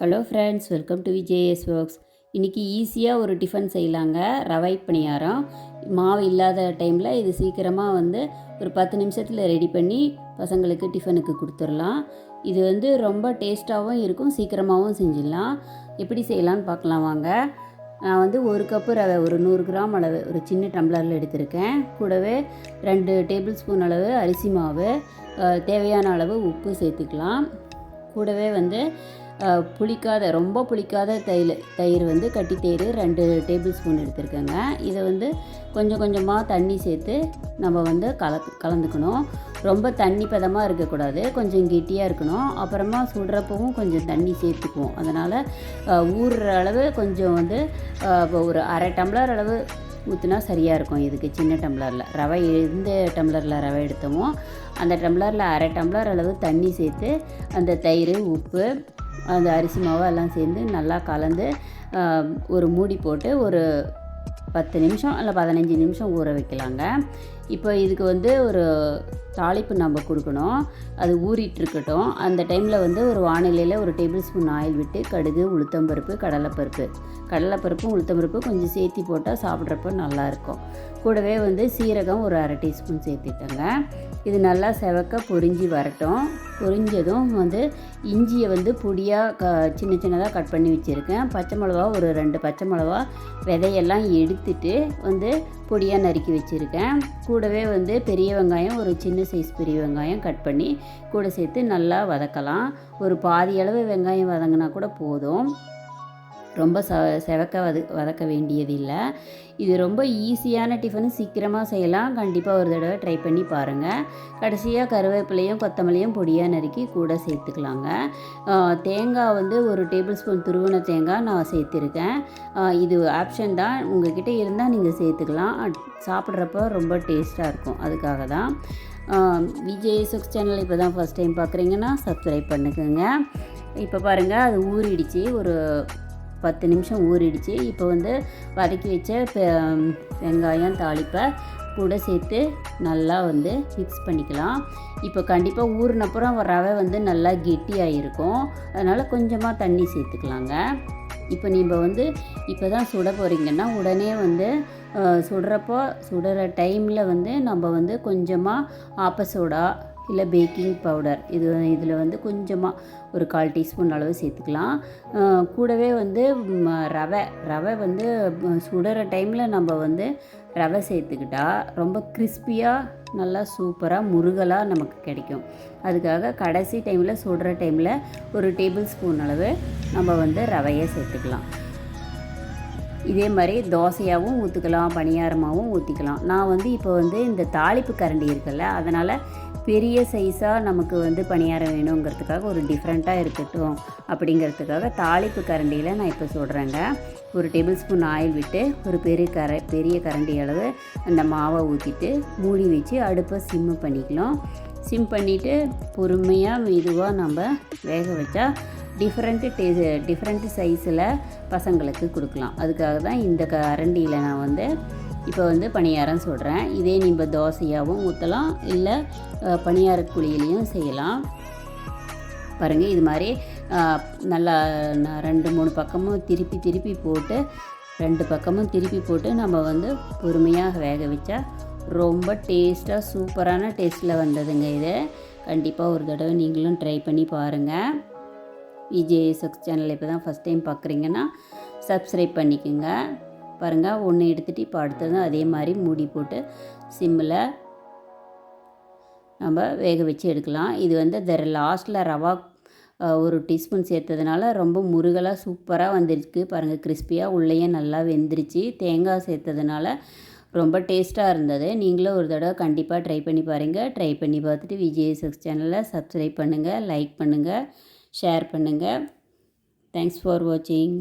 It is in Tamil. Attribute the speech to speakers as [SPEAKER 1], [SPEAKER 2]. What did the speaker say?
[SPEAKER 1] Hello friends welcome to V J S works இன்றைக்கி ஈஸியாக ஒரு டிஃபன் செய்யலாங்க. ரவை பணியாரம். மாவு இல்லாத டைமில் இது சீக்கிரமாக வந்து ஒரு பத்து நிமிஷத்தில் ரெடி பண்ணி பசங்களுக்கு டிஃபனுக்கு கொடுத்துடலாம். இது வந்து ரொம்ப டேஸ்ட்டாகவும் இருக்கும் சீக்கிரமாகவும் செஞ்சிடலாம். எப்படி செய்யலான்னு பார்க்கலாம் வாங்க. நான் வந்து ஒரு கப்பு ரவை ஒரு நூறு கிராம் அளவு ஒரு சின்ன டம்ளரில் எடுத்திருக்கேன். கூடவே ரெண்டு டேபிள் ஸ்பூன் அளவு அரிசி மாவு தேவையான அளவு உப்பு சேர்த்துக்கலாம். கூடவே வந்து புளிக்காத ரொம்ப புளிக்காத தயிர் தயிர் வந்து கட்டி தயிர் ரெண்டு டேபிள் ஸ்பூன் எடுத்துருக்கேங்க. இதை வந்து கொஞ்சம் கொஞ்சமாக தண்ணி சேர்த்து நம்ம வந்து கல கலந்துக்கணும். ரொம்ப தண்ணி பதமாக இருக்கக்கூடாது. கொஞ்சம் கெட்டியாக இருக்கணும். அப்புறமா சுடுறப்பவும் கொஞ்சம் தண்ணி சேர்த்துக்குவோம். அதனால் ஊறுற அளவு கொஞ்சம் வந்து இப்போ ஒரு அரை டம்ளர் அளவு ஊற்றினா சரியாக இருக்கும். இதுக்கு சின்ன டம்ளரில். ரவை எந்த டம்ளரில் ரவை எடுத்தோமோ அந்த டம்ளரில் அரை டம்ளர் அளவு தண்ணி சேர்த்து அந்த தயிர் உப்பு அந்த அரிசி மாவு எல்லாம் சேர்ந்து நல்லா கலந்து ஒரு மூடி போட்டு ஒரு பத்து நிமிஷம் இல்லை பதினஞ்சு நிமிஷம் ஊற வைக்கலாங்க. இப்போ இதுக்கு வந்து ஒரு தாளிப்பு நம்ம கொடுக்கணும். அது ஊறிட்டுருக்கட்டும். அந்த டைமில் வந்து ஒரு வானிலையில் ஒரு டேபிள் ஸ்பூன் ஆயில் விட்டு கடுகு உளுத்தம்பருப்பு கடலைப்பருப்பு. கடலைப்பருப்பும் உளுத்தம்பருப்பு கொஞ்சம் சேர்த்தி போட்டால் சாப்பிட்றப்ப நல்லாயிருக்கும். கூடவே வந்து சீரகம் ஒரு அரை டீஸ்பூன் சேர்த்துட்டேங்க. இது நல்லா செவக்க பொரிஞ்சு வரட்டும். பொரிஞ்சதும் வந்து இஞ்சியை வந்து பொடியாக க சின்ன சின்னதாக கட் பண்ணி வச்சுருக்கேன். பச்சை மிளவா ஒரு ரெண்டு பச்சை மிளகா விதையெல்லாம் எடுத்துட்டு வந்து பொடியாக நறுக்கி வச்சுருக்கேன். கூடவே வந்து பெரிய வெங்காயம் ஒரு சின்ன சைஸ் பெரிய வெங்காயம் கட் பண்ணி கூட சேர்த்து நல்லா வதக்கலாம். ஒரு பாதி அளவு வெங்காயம் வதங்கினா கூட போதும். ரொம்ப ச செவக்க வது வதக்க வேண்டியதில்லை. இது ரொம்ப ஈஸியான டிஃபனு. சீக்கிரமாக செய்யலாம். கண்டிப்பாக ஒரு தடவை ட்ரை பண்ணி பாருங்கள் கடைசியாக கருவேப்பிலையும் கொத்தமல்லியும் பொடியாக நறுக்கி கூட சேர்த்துக்கலாங்க. தேங்காய் வந்து ஒரு டேபிள் ஸ்பூன் துருவின தேங்காய் நான் சேர்த்துருக்கேன். இது ஆப்ஷன் தான். உங்ககிட்ட இருந்தால் நீங்கள் சேர்த்துக்கலாம். சாப்பிட்றப்ப ரொம்ப டேஸ்ட்டாக இருக்கும். அதுக்காக தான். விஜய் சுக்ஸ் சேனல் இப்போ தான் ஃபஸ்ட் டைம் பார்க்குறீங்கன்னா சப்ஸ்கிரைப் பண்ணுக்குங்க. இப்போ பாருங்கள் அது ஊறிடுச்சு. ஒரு பத்து நிமிஷம் ஊறிடுச்சு. இப்போ வந்து வதக்கி வச்ச பெ- வெங்காயம் தாளிப்பை கூட சேர்த்து நல்லா வந்து மிக்ஸ் பண்ணிக்கலாம். இப்போ கண்டிப்பாக ஊறினப்புறம் ரவை வந்து நல்லா கெட்டியாக இருக்கும் அதனால் கொஞ்சமாக தண்ணி சேர்த்துக்கலாங்க. இப்போ நீங்கள் வந்து இப்போ தான் சுட போகிறீங்கன்னா உடனே வந்து சுடுறப்போ சுடுற டைமில் வந்து நம்ம வந்து கொஞ்சமாக ஆப்பசோடா இல்லை பேக்கிங் பவுடர். இது இதில் வந்து கொஞ்சமாக ஒரு கால் டீஸ்பூன் அளவு சேர்த்துக்கலாம். கூடவே வந்து ரவை. ரவை வந்து சுடுற டைமில் நம்ம வந்து ரவை சேர்த்துக்கிட்டா ரொம்ப கிறிஸ்பியாக நல்லா சூப்பராக முருகலாக நமக்கு கிடைக்கும். அதுக்காக கடைசி டைமில் சுடுற டைமில் ஒரு டேபிள் ஸ்பூன் அளவு நம்ம வந்து ரவையை சேர்த்துக்கலாம். இதே மாதிரி தோசையாகவும் ஊற்றிக்கலாம் பணியாரமாகவும் ஊற்றிக்கலாம் நான் வந்து இப்போ வந்து இந்த தாளிப்பு கரண்டி இருக்குல்ல அதனால் பெரிய சைஸாக நமக்கு வந்து பணியாரம் வேணுங்கிறதுக்காக ஒரு டிஃப்ரெண்ட்டாக இருக்கட்டும் அப்படிங்கிறதுக்காக தாளிப்பு கரண்டியில் நான் இப்போ சொல்கிறேங்க ஒரு டேபிள் ஸ்பூன் ஆயில் விட்டு ஒரு பெரிய கர பெரிய கரண்டி அளவு அந்த மாவை ஊற்றிட்டு மூடி வச்சு அடுப்பை சிம்மு பண்ணிக்கலாம். சிம் பண்ணிவிட்டு பொறுமையாக மெதுவாக நம்ம வேக வச்சா டிஃப்ரெண்ட்டு டே டிஃப்ரெண்ட்டு சைஸில் பசங்களுக்கு கொடுக்கலாம். அதுக்காக தான் இந்த கரண்டியில் நான் வந்து இப்போ வந்து பணியாரம் சொல்கிறேன் இதே நீங்கள் தோசையாகவும் ஊற்றலாம் இல்லை பணியார குழியிலையும் செய்யலாம். பாருங்கள் இது மாதிரி நல்லா நான் ரெண்டு மூணு பக்கமும் திருப்பி திருப்பி போட்டு ரெண்டு பக்கமும் திருப்பி போட்டு நம்ம வந்து பொறுமையாக வேக வச்சா ரொம்ப டேஸ்ட்டாக சூப்பரான டேஸ்ட்டில் வந்ததுங்க இது. கண்டிப்பாக ஒரு தடவை நீங்களும் ட்ரை பண்ணி பாருங்கள் விஜய் சக்ஸ் சேனல் இப்போ தான் ஃபஸ்ட் டைம் பார்க்குறீங்கன்னா சப்ஸ்கிரைப் பண்ணிக்கோங்க. பாருங்கள் ஒன்று எடுத்துகிட்டு இப்போ அடுத்ததும் அதே மாதிரி மூடி போட்டு சிம்மில் நம்ம வேக வச்சு எடுக்கலாம். இது வந்து தர லாஸ்ட்டில் ரவா ஒரு டீஸ்பூன் சேர்த்ததுனால ரொம்ப முருகலாக சூப்பராக வந்துருக்கு. பாருங்கள் கிறிஸ்பியாக உள்ளேயே நல்லா வெந்துருச்சு. தேங்காய் சேர்த்ததுனால ரொம்ப டேஸ்ட்டாக இருந்தது. நீங்களும் ஒரு தடவை கண்டிப்பாக ட்ரை பண்ணி பாருங்கள் ட்ரை பண்ணி பார்த்துட்டு விஜய் சக்ஸ் சேனலை சப்ஸ்கிரைப் பண்ணுங்கள் லைக் பண்ணுங்கள் ஷேர் பண்ணுங்கள் தேங்க்ஸ் ஃபார் வாட்சிங்